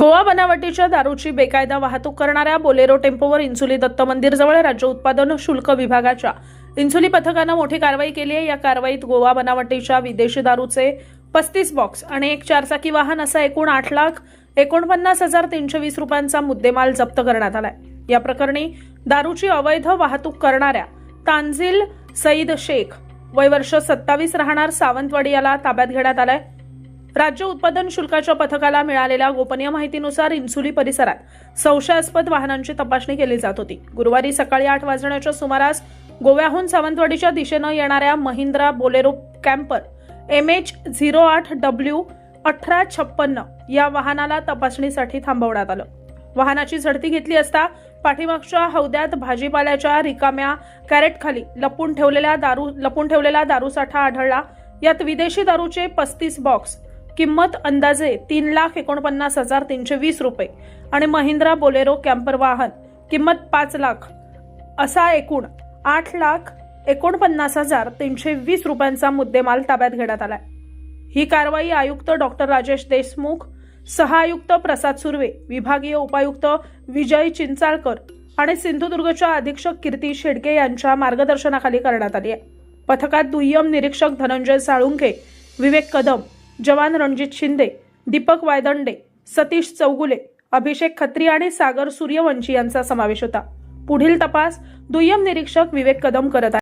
गोवा बनावटीच्या दारूची बेकायदा वाहतूक करणाऱ्या बोलेरो टेम्पोवर इन्सुली दत्त मंदिरजवळ राज्य उत्पादन शुल्क विभागाच्या इन्सुली पथकानं मोठी कारवाई केली आहे. या कारवाईत गोवा बनावटीच्या विदेशी दारूचे पस्तीस बॉक्स आणि एक चारचाकी वाहन असा एकूण आठ लाख एकोणपन्नास हजार तीनशे वीस रुपयांचा मुद्देमाल जप्त करण्यात आलाय. या प्रकरणी दारूची अवैध वाहतूक करणाऱ्या तांझील सईद शेख वय वर्ष सत्तावीस राहणार सावंतवाडी याला ताब्यात घेण्यात आलाय. राज्य उत्पादन शुल्काच्या पथकाला मिळालेल्या गोपनीय माहितीनुसार इन्सुली परिसरात संशयास्पद वाहनांची तपासणी केली जात होती. गुरुवारी सकाळी आठ वाजण्याच्या सुमारास गोव्याहून सावंतवाडीच्या दिशेनं येणाऱ्या Mahindra Bolero camper M H zero आठ डब्ल्यू अठरा छप्पन्न या वाहनाला तपासणीसाठी थांबवण्यात आलं. वाहनाची झडती घेतली असता पाठीमागच्या हौद्यात भाजीपाल्याच्या रिकाम्या कॅरेटखाली लपून ठेवलेल्या दारू लपून ठेवलेला दारूसाठा आढळला. यात विदेशी दारूचे पस्तीस बॉक्स किंमत अंदाजे तीन लाख एकोणपन्नास हजार तीनशे वीस रुपये. आणि महिंद्रा बोलेरो कॅम्पर वाहन किंमत पाच लाख. असा एकूण आठ लाख एकोणपन्नास हजार तीनशे वीस रुपयांचा मुद्देमाल ताब्यात घेण्यात आलाय. ही कारवाई आयुक्त डॉक्टर राजेश देशमुख सहायुक्त प्रसाद सुर्वे विभागीय उपायुक्त विजय चिंचाळकर आणि सिंधुदुर्गच्या अधीक्षक कीर्ती शेडके यांच्या मार्गदर्शनाखाली करण्यात आली आहे. पथकात दुय्यम निरीक्षक धनंजय साळुंखे विवेक कदम जवान रणजित शिंदे दीपक वायदंडे सतीश चौगुले अभिषेक खत्री आणि सागर सूर्यवंशी यांचा समावेश होता. पुढील तपास दुय्यम निरीक्षक विवेक कदम करत